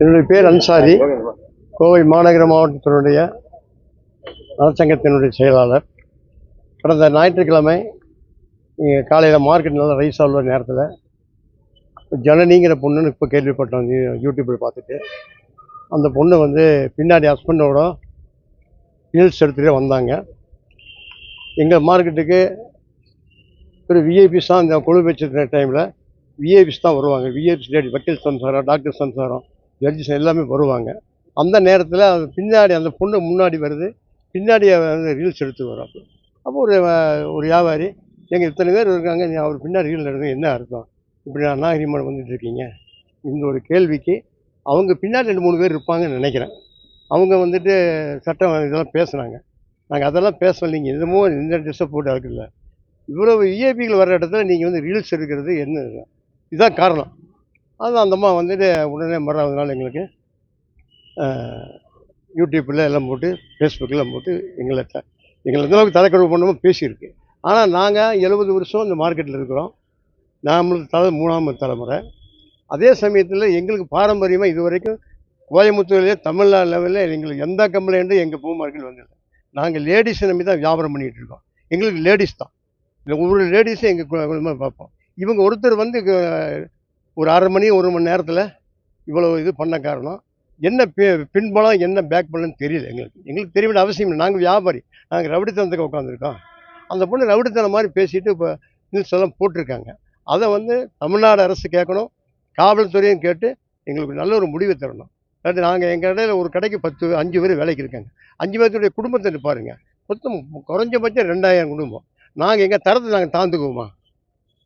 என்னுடைய பேர் அன்சாரி. கோவை மாநகர மாவட்டத்தினுடைய நலச்சங்கத்தினுடைய செயலாளர். கடந்த ஞாயிற்றுக்கிழமை இங்கே காலையில் மார்க்கெட் நல்லா ரைஸ் ஆகுற நேரத்தில். ஜனனிங்கிற பொண்ணுன்னு இப்போ கேள்விப்பட்டோம் யூடியூப்பில் பார்த்துட்டு. அந்த பொண்ணு வந்து பின்னாடி ஹஸ்பண்டோட ரீல்ஸ் எடுத்துகிட்டே வந்தாங்க. எங்கள் மார்க்கெட்டுக்கு ஒரு விஐபிஸ் தான் இந்த குழு வச்சிருக்கிற டைமில் விஐபிஸ் தான் வருவாங்க. விஐபிஸ் லேடி வக்கீல் சம்சாரம் டாக்டர் சம்சாரம் ஜட்ஜஸ் எல்லாமே வருவாங்க. அந்த நேரத்தில் அது பின்னாடி அந்த பொண்ணு முன்னாடி வருது. பின்னாடி வந்து ரீல்ஸ் எடுத்து வரும் அப்போ ஒரு ஒரு வியாபாரி எங்கள் இத்தனை பேர் இருக்காங்க. நீ அவர் பின்னாடி ரீல் எடுங்க. என்ன அர்த்தம்? இப்படி நான் நாகரிகமாக வந்துட்டு இருக்கீங்க? இந்த ஒரு கேள்விக்கு அவங்க பின்னாடி ரெண்டு மூணு பேர் இருப்பாங்கன்னு நினைக்கிறேன். அவங்க வந்துட்டு சட்டம் இதெல்லாம் பேசுனாங்க. நாங்கள் அதெல்லாம் பேசல. நீங்கள் என்னமோ இந்த ட்ரெஸ்ஸை போட்டு இருக்குல்ல இவ்வளவு விஐபிகள் வர்ற இடத்துல நீங்கள் வந்து ரீல்ஸ் எடுக்கிறது என்ன இதுதான் காரணம். அது அந்த அம்மா வந்துட்டு உடனே மறுநாள் நாள் எங்களுக்கு யூடியூப்பில் எல்லாம் போட்டு ஃபேஸ்புக்கில் போட்டு எங்களை த எங்களை எந்த அளவுக்கு தலைக்கழுவு பண்ணாமல் பேசியிருக்கு. ஆனால் நாங்கள் எழுபது வருஷம் இந்த மார்க்கெட்டில் இருக்கிறோம். நாமளுக்கு தலை மூணாம் தலைமுறை. அதே சமயத்தில் எங்களுக்கு பாரம்பரியமாக இது வரைக்கும் கோயம்புத்தூர்லேயே தமிழ்நாடு லெவலில் எங்களுக்கு எந்த கம்ப்ளைண்ட்டும் எங்கள் பூ மார்க்கெட் வந்ததில்லை. நாங்கள் லேடிஸை நம்பி தான் வியாபாரம் பண்ணிகிட்டு இருக்கோம். எங்களுக்கு லேடிஸ் தான். ஒவ்வொரு லேடிஸும் எங்கள் குடும்பமாக பார்ப்போம். இவங்க ஒருத்தர் வந்து ஒரு அரை மணி ஒரு மணி நேரத்தில் இவ்வளோ இது பண்ண காரணம். என்ன பே பின்பலம் என்ன பேக் பலன்னு தெரியல எங்களுக்கு. எங்களுக்கு தெரிய வேண்டிய அவசியம் இல்லை. நாங்கள் வியாபாரி. நாங்கள் ரவுடித்தனத்துக்கு உட்காந்துருக்கோம் அந்த பொண்ணு ரவுடித்தனம் மாதிரி பேசிட்டு இப்போ நியூஸ் எல்லாம் போட்டிருக்காங்க. அதை வந்து தமிழ்நாடு அரசு கேட்கணும். காவல்துறையும் கேட்டு எங்களுக்கு நல்ல ஒரு முடிவை தரணும். அதாவது நாங்கள் எங்கள் இடையில ஒரு கடைக்கு பத்து அஞ்சு பேர் வேலைக்கு இருக்காங்க. அஞ்சு பேர்த்துடைய குடும்பத்தை பாருங்க மொத்தம் குறைஞ்சபட்சம் ரெண்டாயிரம் குடும்பம். நாங்கள் எங்கள் தரத்தை நாங்கள் தாழ்ந்துக்குவோமா?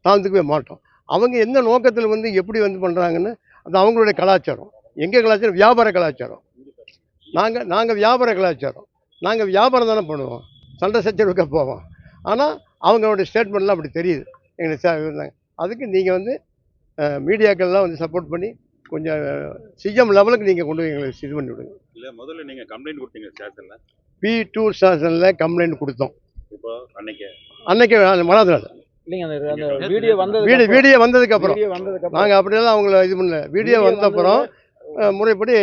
தாழ்ந்துக்கவே மாட்டோம். அவங்க எந்த நோக்கத்தில் வந்து எப்படி வந்து பண்ணுறாங்கன்னு அது அவங்களுடைய கலாச்சாரம். எங்கள் கலாச்சாரம்? வியாபார கலாச்சாரம். நாங்கள் நாங்கள் வியாபார கலாச்சாரம். நாங்கள் வியாபாரம் தானே பண்ணுவோம். சண்டை சச்சரவுக்கு போவோம். ஆனால் அவங்களுடைய ஸ்டேட்மெண்ட்லாம் அப்படி தெரியுது. எங்களுக்கு அதுக்கு நீங்கள் வந்து மீடியாக்கள்லாம் வந்து சப்போர்ட் பண்ணி கொஞ்சம் சிஎம் லெவலுக்கு நீங்கள் கொண்டு போய் எங்களுக்கு இது பண்ணி விடுங்க. இல்ல முதல்ல நீங்க கம்ப்ளைண்ட் கொடுத்தீங்க ஸ்டேஷன்ல பி டூர் ஸ்டேஷனில் கம்ப்ளைண்ட் கொடுத்தோம். இப்போ அன்னைக்கு? அன்னைக்கு மறாத நாள் இல்லைங்க அந்த அந்த வீடியோ வந்தது வீடியோ வந்ததுக்கு அப்புறம். நாங்கள் அப்படியெல்லாம் அவங்கள இது பண்ணல. வீடியோ வந்த அப்புறம் முறைப்படி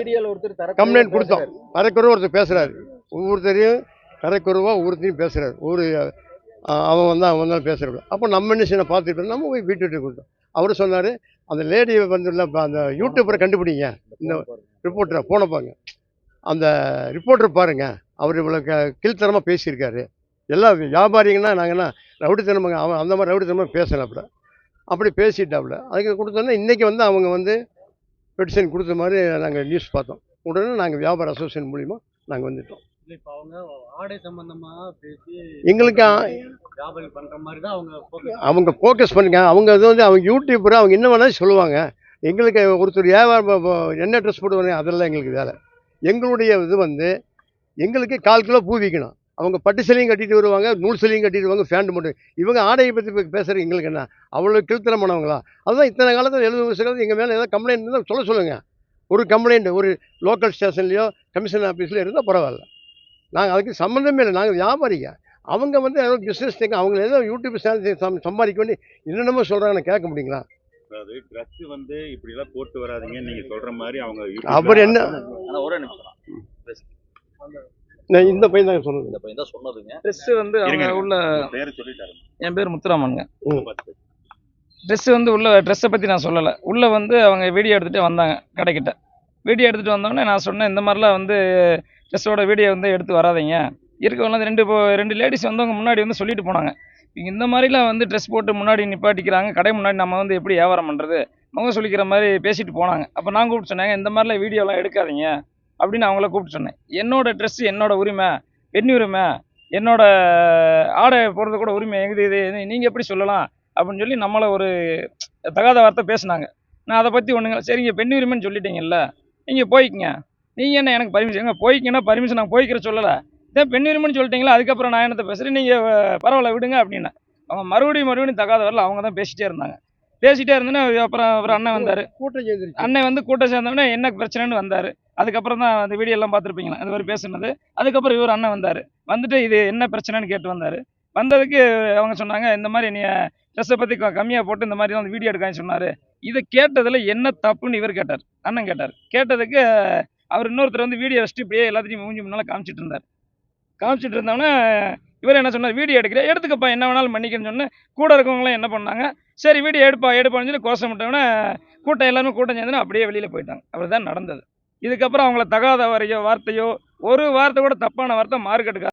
வீடியோல ஒருத்தர் தர கம்ப்ளைண்ட் கொடுத்தோம். கரைக்குறவு ஒருத்தர் பேசுகிறாரு ஒவ்வொருத்தரையும் கரைக்குறவா ஒவ்வொருத்தரையும் பேசுகிறாரு ஒரு அவன் வந்து அவன் தான் பேசுகிறாரு அப்போ நம்ம என்ன செய்யணும்? பார்த்துட்டு நம்ம போய் வீட்டு கொடுத்தோம். அவர் சொன்னார் அந்த லேடி வந்து இல்ல, இப்ப அந்த யூடியூபரை கண்டுபிடிங்க. இந்த ரிப்போர்ட்டரை போன பாருங்க. அந்த ரிப்போர்ட்டர் பாருங்க. அவர் இவ்வளோ க கீழ்த்தரமாக பேசியிருக்காரு. எல்லா வியாபாரிங்கன்னா நாங்கன்னா ரவுடித்தனமாக அவன் அந்த மாதிரி ரவுடித்தனமாக பேசலாப்புல அப்படி பேசிட்டாப்புல. அதுக்கு கொடுத்தோன்னே இன்றைக்கி வந்து அவங்க வந்து பெட்டிஷன் கொடுத்த மாதிரி நாங்கள் நியூஸ் பார்த்தோம். உடனே நாங்கள் வியாபார அசோசியேஷன் மூலிமா நாங்கள் வந்துட்டோம். இப்ப அவங்க ஆடை சம்பந்தமா பேசி எங்களுக்கு பண்ற மாதிரி தான் அவங்க ஃபோக்கஸ் பண்ணுங்க அவங்க இது வந்து அவங்க யூடியூப்பர் அவங்க என்ன வேணாலும் சொல்லுவாங்க. எங்களுக்கு ஒருத்தர் வியாபாரம் என்ன ட்ரெஸ் போடுவாங்க அதெல்லாம் எங்களுக்கு வேலை. எங்களுடைய இது வந்து எங்களுக்கு கால் கிலோ பூ விற்கணும் அவங்க பட்டு சிலையும் கட்டிட்டு வருவாங்க நூல் சிலையும் கட்டிட்டு வருவாங்க ஃபேண்ட் மட்டும். இவங்க ஆடையை பற்றி பேசுகிறது எங்களுக்கு என்ன? அவ்வளோ கீழ்த்தரமானவங்களா அதுதான் இத்தனை காலத்தில் எழுபது வருஷ காலத்தில் எங்கள் மேலே ஏதாவது கம்ப்ளைண்ட் இருந்தால் சொல்ல சொல்லுங்கள் ஒரு கம்ப்ளைண்ட் ஒரு லோக்கல் ஸ்டேஷன்லேயோ கமிஷன் ஆஃபீஸில் இருந்தால் பரவாயில்ல. நாங்கள் அதுக்கு சம்மந்தமே இல்லை. நாங்கள் வியாபாரிங்க. அவங்க வந்து ஏதோ பிஸ்னஸ் தேங்க அவங்க ஏதோ யூடியூப் சேனல் சம்பாதிக்க வேண்டி என்னென்னமோ சொல்கிறாங்கன்னு கேட்க முடியுங்களா? அதாவது ட்ரெஸ் வந்து இப்படி எல்லாம் போட்டு வராதீங்க நீங்க சொல்ற மாதிரி அவங்க அவர் என்ன ஒரே நிமிஷம் நான் இந்த பையன் தான் சொன்னது இந்த பையன் தான் சொன்னதுங்க. ட்ரெஸ் வந்து அவங்க. உள்ள பேரை சொல்லிட்டாரு. என் பேர் முத்துராமனுங்க. ட்ரெஸ் வந்து உள்ள ட்ரெஸ்ஸை பற்றி நான் சொல்லலை. உள்ளே வந்து அவங்க வீடியோ எடுத்துகிட்டு வந்தாங்க கடைக்கிட்ட. வீடியோ எடுத்துகிட்டு வந்தோடனே நான் சொன்னேன் இந்த மாதிரிலாம் வந்து ட்ரெஸ்ஸோட வீடியோ வந்து எடுத்து வராதீங்க. இருக்கவங்க வந்து ரெண்டு ரெண்டு லேடிஸ் வந்தவங்க முன்னாடி வந்து சொல்லிட்டு போனாங்க. இங்க இந்த மாதிரிலாம் வந்து ட்ரெஸ் போட்டு முன்னாடி நிப்பாட்டிக்கிறாங்க கடை முன்னாடி நம்ம வந்து எப்படி வியாபாரம் பண்ணுறது அவங்க சொல்லிக்கிற மாதிரி பேசிட்டு போனாங்க. அப்போ நான் கூப்பிட்டு சொன்னேங்க இந்த மாதிரிலாம் வீடியோலாம் எடுக்காதீங்க. அப்படின்னு அவங்கள கூப்பிட்டு சொன்னேன். என்னோட ட்ரெஸ் என்னோட உரிமை பெண் உரிமை என்னோட ஆடை போடுறது கூட உரிமை எங்குது இது நீங்கள் எப்படி சொல்லலாம்? அப்படின்னு சொல்லி நம்மளை ஒரு தகாத வார்த்தை பேசுனாங்க. நான் அதை பற்றி ஒன்றுங்க சரிங்க பெண் உரிமைன்னு சொல்லிட்டீங்கல்ல. நீங்கள் போய்க்குங்க. நீங்கள் என்ன எனக்கு பர்மிஷன் எங்க போய்க்கிங்கன்னா பர்மிஷன் நான் போய்க்கிற சொல்லலை. இதே பெண் உரிமைன்னு சொல்லிட்டீங்களா? அதுக்கப்புறம் நான் என்னத்தை பேசுகிறேன் நீங்கள் பரவாயில்ல விடுங்க அப்படின்னேன். அவங்க மறுபடியும் மறுபடியும் தகாத வரல. அவங்க தான் பேசிட்டே இருந்தாங்க. பேசிட்டே இருந்தோன்னே அப்புறம் அப்புறம் அண்ணன் வந்தார். கூட்டம் அண்ணன் வந்து கூட்டம் சேர்ந்தவொடனே என்ன பிரச்சனைன்னு வந்தார். அதுக்கப்புறம் தான் அந்த வீடியோ எல்லாம் பார்த்துருப்பீங்களா? அது மாதிரி பேசுனது. அதுக்கப்புறம் இவர் அண்ணன் வந்தார். வந்துட்டு இது என்ன பிரச்சனைன்னு கேட்டு வந்தார். வந்ததுக்கு அவங்க சொன்னாங்க இந்த மாதிரி நீ ட்ரெஸ்ஸை பற்றி கம்மியாக போட்டு இந்த மாதிரி வந்து வீடியோ எடுக்கான்னு சொன்னார். இதை கேட்டதில் என்ன தப்புன்னு இவர் கேட்டார். அண்ணன் கேட்டார். கேட்டதுக்கு அவர் இன்னொருத்தர் வந்து வீடியோ வச்சுட்டு இப்படியே எல்லாத்தையும் மூஞ்சி முன்னால் காமிச்சிட்டு இருந்தார். காமிச்சிட்டு இருந்தோன்னே இவர் என்ன சொன்னார்? வீடியோ எடுக்கிறேன். எடுத்துக்கப்பா என்ன வேணாலும் பண்ணிக்கன்னு சொன்னேன். கூட இருக்கவங்களாம் என்ன பண்ணாங்க? சரி வீடியோ எடுப்பா எடுப்பான்னு சொல்லி கோஷம் விட்டோன்னே கூட்டம் எல்லாருமே கூட்டம் சேர்ந்துன்னு அப்படியே வெளியில் போயிட்டாங்க. அப்படி தான் நடந்தது. இதுக்கப்புறம் அவங்கள தகாத வரையோ வார்த்தையோ ஒரு வார்த்தை கூட தப்பான வார்த்தை மார்க்கெட்டுக்கு